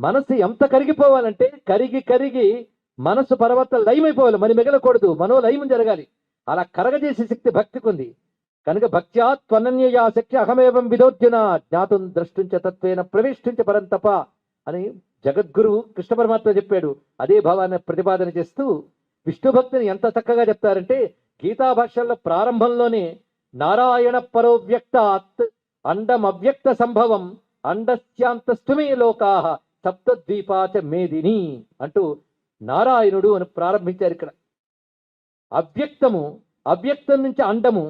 మనసు ఎంత కరిగిపోవాలంటే కరిగి కరిగి మనసు పర్వత లయమైపోవాలి. మరి మిగలకూడదు. మనో లయం జరగాలి. అలా కరగజేసే శక్తి భక్తికి ఉంది కనుక భక్త్యా త్వనన్యయా శక్తి అహమేవం విదోద్యున జ్ఞాతం ద్రష్టించ తత్వేన ప్రవేశించ పరంతప అని జగద్గురువు కృష్ణ పరమాత్మ చెప్పాడు. అదే భావాన్ని ప్రతిపాదన చేస్తూ విష్ణు భక్తిని ఎంత చక్కగా చెప్తారంటే గీతా భాషల్లో ప్రారంభంలోనే నారాయణ పరోవ్యక్తాత్ అండం అవ్యక్త సంభవం అండస్యాంతస్తుమే లోకాహ సప్తద్వీపాచ మేదిని అంటూ నారాయణుడు అని ప్రారంభించారు ఇక్కడ. అవ్యక్తము అవ్యక్తం నుంచి అండము.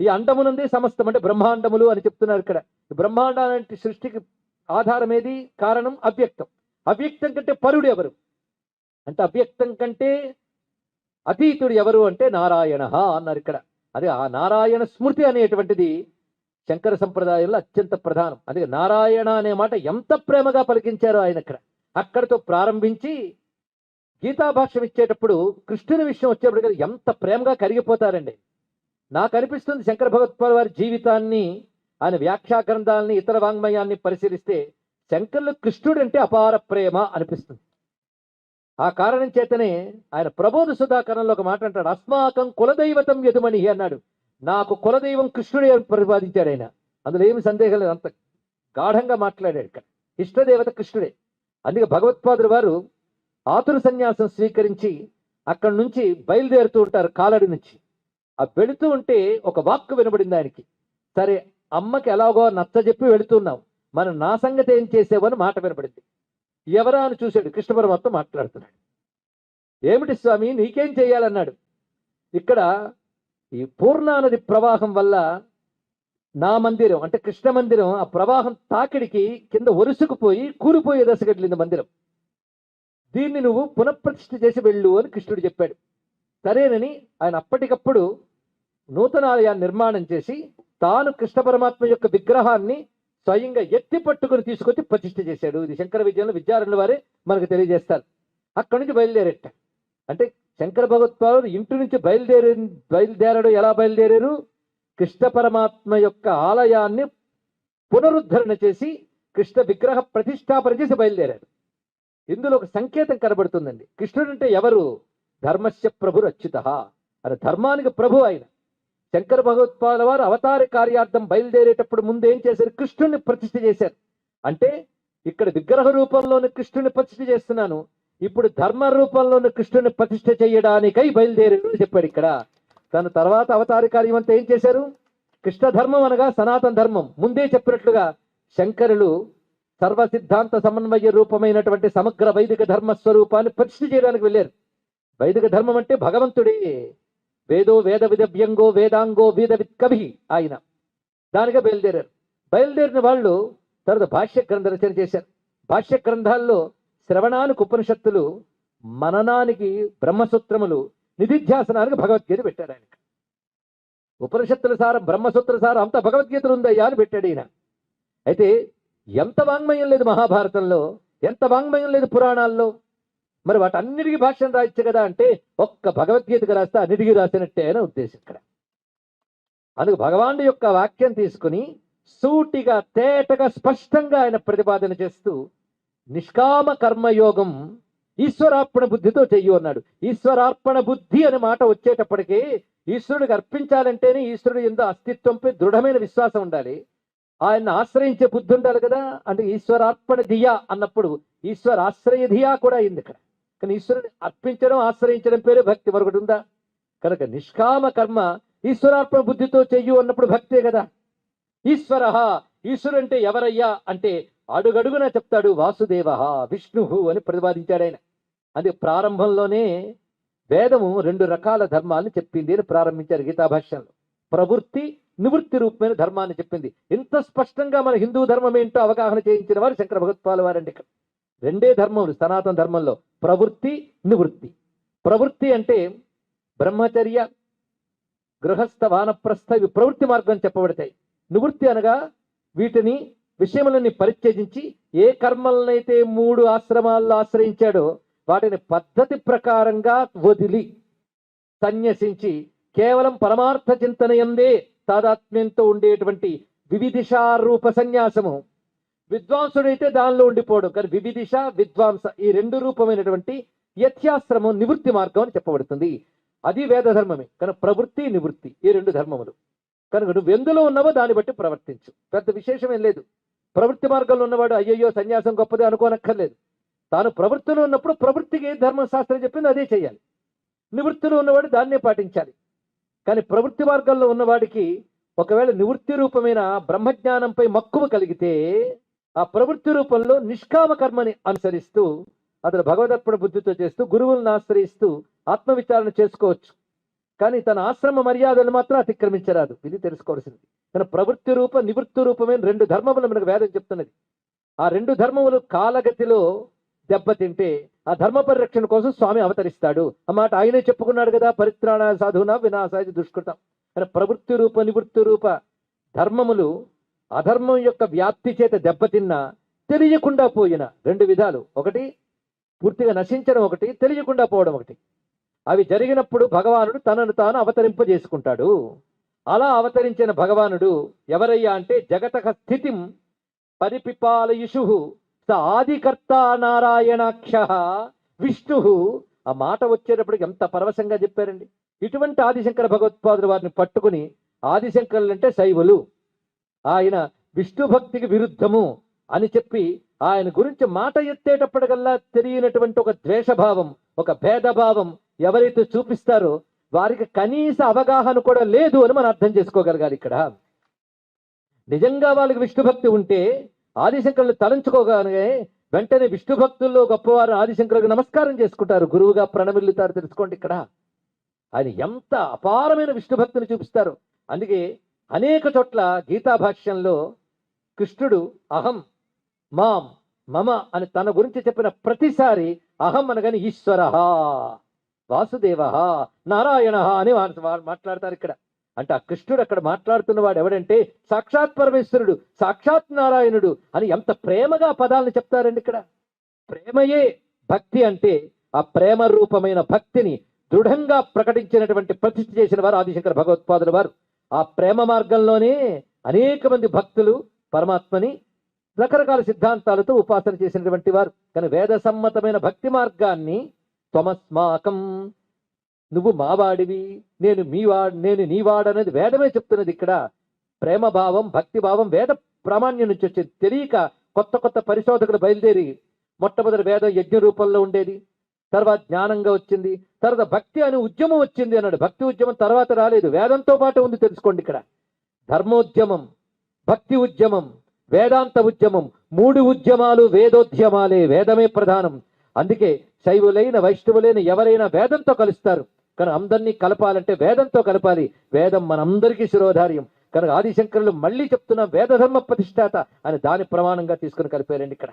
ఈ అండము నుండి సమస్తం అంటే బ్రహ్మాండములు అని చెప్తున్నారు ఇక్కడ. బ్రహ్మాండానికి సృష్టికి ఆధారం ఏది కారణం అవ్యక్తం. అవ్యక్తం కంటే పరుడు ఎవరు? అంటే అవ్యక్తం కంటే అతీతుడు ఎవరు అంటే నారాయణ అన్నారు ఇక్కడ. అదే ఆ నారాయణ స్మృతి అనేటువంటిది శంకర సంప్రదాయంలో అత్యంత ప్రధానం. అందుకే నారాయణ అనే మాట ఎంత ప్రేమగా పలికించారో ఆయన ఇక్కడ అక్కడితో ప్రారంభించి గీతాభాష్యం ఇచ్చేటప్పుడు కృష్ణుని విషయం వచ్చేప్పుడు కదా ఎంత ప్రేమగా కరిగిపోతారండి. నాకు అనిపిస్తుంది శంకర భగవత్పాల్ వారి జీవితాన్ని ఆయన వ్యాఖ్యా గ్రంథాలని ఇతర వాంగ్మయాన్ని పరిశీలిస్తే శంకర్లు కృష్ణుడు అంటే అపార ప్రేమ అనిపిస్తుంది. ఆ కారణం చేతనే ఆయన ప్రబోధ సుధాకరణలో ఒక మాట అంటాడు అస్మాకం కులదైవతం యదుమణి అన్నాడు. నాకు కులదైవం కృష్ణుడే ప్రతిపాదించాడు ఆయన. అందులో ఏమి సందేహం లేదు. అంత గాఢంగా మాట్లాడాడు ఇక్కడ. ఇష్టదేవత కృష్ణుడే. అందుకే భగవత్పాదుడు వారు ఆతుర సన్యాసం స్వీకరించి అక్కడి నుంచి బయలుదేరుతూ ఉంటారు కాలడి నుంచి. ఆ వెళుతూ ఉంటే ఒక వాక్కు వినబడింది ఆయనకి. సరే అమ్మకి ఎలాగో నచ్చ చెప్పి వెళుతున్నాం. మనం నా సంగతి ఏం చేసేవని మాట వినబడింది. ఎవరా అని చూశాడు. కృష్ణ పరమాత్మ మాట్లాడుతున్నాడు. ఏమిటి స్వామి నీకేం చేయాలన్నాడు ఇక్కడ ఈ పూర్ణానది ప్రవాహం వల్ల నా మందిరం అంటే కృష్ణ మందిరం ఆ ప్రవాహం తాకిడికి కింద ఒరుసుకుపోయి కూలిపోయే దశగట్లింది మందిరం. దీన్ని నువ్వు పునఃప్రతిష్ఠ చేసి వెళ్ళు అని కృష్ణుడు చెప్పాడు. సరేనని ఆయన అప్పటికప్పుడు నూతన ఆలయాన్ని నిర్మాణం చేసి తాను కృష్ణ పరమాత్మ యొక్క విగ్రహాన్ని స్వయంగా ఎత్తి పట్టుకుని తీసుకొచ్చి ప్రతిష్ఠ చేశాడు. ఇది శంకర విద్యను విద్యారణుల వారే మనకు తెలియజేస్తారు. అక్కడి నుంచి బయలుదేరేట. అంటే శంకర భగవత్పాదుడు ఇంటి నుంచి బయలుదేరి బయలుదేరడు. ఎలా బయలుదేరారు? కృష్ణ పరమాత్మ యొక్క ఆలయాన్ని పునరుద్ధరణ చేసి కృష్ణ విగ్రహ ప్రతిష్టాపన చేసి బయలుదేరారు ఇందులో ఒక సంకేతం కనబడుతుందండి. కృష్ణుడు అంటే ఎవరు? ధర్మస్య ప్రభు అచ్యుత అని ధర్మానికి ప్రభు ఆయన. శంకర భగవత్పాద వారు అవతార కార్యార్థం బయలుదేరేటప్పుడు ముందు ఏం చేశారు? కృష్ణుడిని ప్రతిష్ఠ చేశారు. అంటే ఇక్కడ విగ్రహ రూపంలోని కృష్ణుని ప్రతిష్ఠ చేస్తున్నాను. ఇప్పుడు ధర్మ రూపంలోని కృష్ణుని ప్రతిష్ఠ చేయడానికై బయలుదేరారు చెప్పాడు ఇక్కడ. తన తర్వాత అవతార కార్యం అంతా ఏం చేశారు? కృష్ణ ధర్మం అనగా సనాతన ధర్మం. ముందే చెప్పినట్లుగా శంకరులు సర్వ సిద్ధాంత సమన్వయ రూపమైనటువంటి సమగ్ర వైదిక ధర్మ స్వరూపాన్ని ప్రతిష్ఠ చేయడానికి వెళ్ళారు. వైదిక ధర్మం అంటే భగవంతుడే. వేదో వేద విదవ్యంగో వేదాంగో వేద కవి ఆయన. దానిగా బయలుదేరారు. బయలుదేరిన వాళ్ళు తర్వాత భాష్య గ్రంథ రచన చేశారు. భాష్య గ్రంథాల్లో శ్రవణానికి ఉపనిషత్తులు మననానికి బ్రహ్మసూత్రములు నిధిధ్యాసనానికి భగవద్గీత పెట్టాడు ఆయన. ఉపనిషత్తుల సారం బ్రహ్మసూత్ర సారం అంత భగవద్గీతలు ఉందయ్యా అని పెట్టాడు ఈయన. అయితే ఎంత వాంగ్మయం లేదు మహాభారతంలో? ఎంత వాంగ్మయం లేదు పురాణాల్లో? మరి వాటన్నిటికీ భాష్యం రాయొచ్చు కదా అంటే ఒక్క భగవద్గీతకు రాస్తే అన్నిటికీ రాసినట్టే అని ఉద్దేశం ఇక్కడ. అందుకు భగవానుడి యొక్క వాక్యం తీసుకుని సూటిగా తేటగా స్పష్టంగా ఆయన ప్రతిపాదన చేస్తూ నిష్కామ కర్మయోగం ఈశ్వరార్పణ బుద్ధితో చెయ్యు అన్నాడు. ఈశ్వరార్పణ బుద్ధి అనే మాట వచ్చేటప్పటికి ఈశ్వరుడికి అర్పించాలంటేనే ఈశ్వరుడు ఎందు అస్తిత్వంపై దృఢమైన విశ్వాసం ఉండాలి. ఆయన ఆశ్రయించే బుద్ధి ఉండాలి కదా. అంటే ఈశ్వరార్పణ ధియా అన్నప్పుడు ఈశ్వర ఆశ్రయ ధియా కూడా అయింది ఇక్కడ. కానీ ఈశ్వరుని అర్పించడం ఆశ్రయించడం పేరే భక్తి. మరొకటి ఉందా? కనుక నిష్కామ కర్మ ఈశ్వరార్పణ బుద్ధితో చెయ్యు అన్నప్పుడు భక్తే కదా. ఈశ్వర ఈశ్వరు అంటే ఎవరయ్యా? అంటే అడుగడుగున చెప్తాడు వాసుదేవ విష్ణు అని ప్రతిపాదించాడు ఆయన. అది ప్రారంభంలోనే వేదము రెండు రకాల ధర్మాలను చెప్పింది అని ప్రారంభించారు గీతాభాష్యంలో ప్రవృత్తి నివృత్తి రూపమైన ధర్మాన్ని చెప్పింది. ఇంత స్పష్టంగా మన హిందూ ధర్మం ఏంటో అవగాహన చేయించిన వారు శంకర భగవత్పాల వారండి ఇక్కడ. రెండే ధర్మములు సనాతన ధర్మంలో. ప్రవృత్తి నివృత్తి. ప్రవృత్తి అంటే బ్రహ్మచర్య గృహస్థ వానప్రస్థ ఇవి ప్రవృత్తి మార్గం చెప్పబడతాయి. నివృత్తి అనగా వీటిని విషయములని పరిత్యజించి ఏ కర్మలనైతే మూడు ఆశ్రమాల్లో ఆశ్రయించాడో వాటిని పద్ధతి ప్రకారంగా వదిలి సన్యసించి కేవలం పరమార్థ చింతన ఎందే తాదాత్మ్యంతో ఉండేటువంటి వివిధిషారూప సన్యాసము. విద్వాంసుడైతే దానిలో ఉండిపోవడం కానీ వివిధిష విద్వాంస ఈ రెండు రూపమైనటువంటి యథ్యాశ్రమం నివృత్తి మార్గం అని చెప్పబడుతుంది. అది వేద ధర్మమే. కానీ ప్రవృత్తి నివృత్తి ఈ రెండు ధర్మములు. కనుక నువ్వు ఎందులో ఉన్నావో దాన్ని బట్టి ప్రవర్తించు. పెద్ద విశేషం లేదు. ప్రవృత్తి మార్గంలో ఉన్నవాడు అయ్యయ్యో సన్యాసం గొప్పది అనుకోనక్కర్లేదు. తాను ప్రవృత్తిలో ఉన్నప్పుడు ప్రవృత్తికి ధర్మశాస్త్రం చెప్పింది అదే చేయాలి. నివృత్తిలో ఉన్నవాడు దాన్నే పాటించాలి. కానీ ప్రవృత్తి మార్గంలో ఉన్నవాడికి ఒకవేళ నివృత్తి రూపమైన బ్రహ్మజ్ఞానంపై మక్కువ కలిగితే ఆ ప్రవృత్తి రూపంలో నిష్కామ కర్మని అనుసరిస్తూ అతను భగవదర్పణ బుద్ధితో చేస్తూ గురువులను ఆశ్రయిస్తూ ఆత్మవిచారణ చేసుకోవచ్చు. కానీ తన ఆశ్రమ మర్యాదలు మాత్రం అతిక్రమించరాదు. ఇది తెలుసుకోవాల్సింది కానీ ప్రవృత్తి రూప నివృత్తి రూపమైన రెండు ధర్మములు మనకు వేదం చెప్తున్నది. ఆ రెండు ధర్మములు కాలగతిలో దెబ్బతింటే ఆ ధర్మ పరిరక్షణ కోసం స్వామి అవతరిస్తాడు. ఆ మాట ఆయనే చెప్పుకున్నాడు కదా పరిత్రాణ సాధున వినాశాయ దుష్కృతం. కానీ ప్రవృత్తి రూప నివృత్తి రూప ధర్మములు అధర్మం యొక్క వ్యాప్తి చేత దెబ్బతిన్నా తెలియకుండా పోయిన రెండు విధాలు. ఒకటి పూర్తిగా నశించడం ఒకటి తెలియకుండా పోవడం ఒకటి. అవి జరిగినప్పుడు భగవానుడు తనను తాను అవతరింపజేసుకుంటాడు. అలా అవతరించిన భగవానుడు ఎవరయ్యా అంటే జగతక స్థితిం పరిపిపాలయుషు. స ఆదికర్త నారాయణాక్ష విష్ణు. ఆ మాట వచ్చేటప్పటికి ఎంత పరవశంగా చెప్పారండి. ఇటువంటి ఆదిశంకర భగవత్పాదులు వారిని పట్టుకుని ఆదిశంకరులు అంటే శైవులు. ఆయన విష్ణు భక్తికి విరుద్ధము అని చెప్పి ఆయన గురించి మాట ఎత్తేటప్పటికల్లా తెలియనటువంటి ఒక ద్వేషభావం ఒక భేదభావం ఎవరైతే చూపిస్తారో వారికి కనీస అవగాహన కూడా లేదు అని మనం అర్థం చేసుకోగలగాలి ఇక్కడ. నిజంగా వాళ్ళకి విష్ణు భక్తి ఉంటే ఆదిశంకరులు తలంచుకోగానే వెంటనే విష్ణు భక్తుల్లో గొప్పవారు ఆదిశంకరులకు నమస్కారం చేసుకుంటారు. గురువుగా ప్రణమిల్లుతారు తెలుసుకోండి ఇక్కడ. ఆయన ఎంత అపారమైన విష్ణు భక్తిని చూపిస్తారు. అందుకే అనేక చోట్ల గీతా భాష్యంలో కృష్ణుడు అహం మాం మమ అని తన గురించి చెప్పిన ప్రతిసారి అహం అనగానే ఈశ్వర వాసుదేవ నారాయణ అని మాట్లాడతారు ఇక్కడ. అంటే ఆ కృష్ణుడు అక్కడ మాట్లాడుతున్న వాడు ఎవడంటే సాక్షాత్ పరమేశ్వరుడు సాక్షాత్ నారాయణుడు అని ఎంత ప్రేమగా పదాలను చెప్తారండి ఇక్కడ. ప్రేమయే భక్తి అంటే ఆ ప్రేమ రూపమైన భక్తిని దృఢంగా ప్రకటించినటువంటి ప్రతిష్ఠ చేసిన వారు ఆదిశంకర భగవత్పాదుల వారు. ఆ ప్రేమ మార్గంలోనే అనేక మంది భక్తులు పరమాత్మని రకరకాల సిద్ధాంతాలతో ఉపాసన చేసినటువంటి వారు. కానీ వేద సమ్మతమైన భక్తి మార్గాన్ని త్వమస్మాకం. నువ్వు మావాడివి నేను మీవాడు నేను నీవాడనేది వేదమే చెప్తున్నది ఇక్కడ. ప్రేమ భావం భక్తి భావం వేద ప్రామాణ్యం నుంచి వచ్చేది. తెలియక కొత్త కొత్త పరిశోధకులు బయలుదేరి మొట్టమొదటి వేదం యజ్ఞ రూపంలో ఉండేది. తర్వాత జ్ఞానంగా వచ్చింది. తర్వాత భక్తి అనే ఉద్యమం వచ్చింది అన్నాడు. భక్తి ఉద్యమం తర్వాత రాలేదు. వేదంతో పాటు ఉంది తెలుసుకోండి ఇక్కడ. ధర్మోద్యమం భక్తి ఉద్యమం వేదాంత ఉద్యమం మూడు ఉద్యమాలు వేదోద్యమాలే వేదమే ప్రధానం. అందుకే శైవులైన వైష్ణవులైన ఎవరైనా వేదంతో కలుస్తారు. కానీ అందరినీ కలపాలంటే వేదంతో కలపాలి. వేదం మనందరికీ శిరోధార్యం. కనుక ఆదిశంకరులు మళ్ళీ చెప్తున్న వేదధర్మ ప్రతిష్టాత అని దాని ప్రమాణంగా తీసుకుని కలిపారండి ఇక్కడ.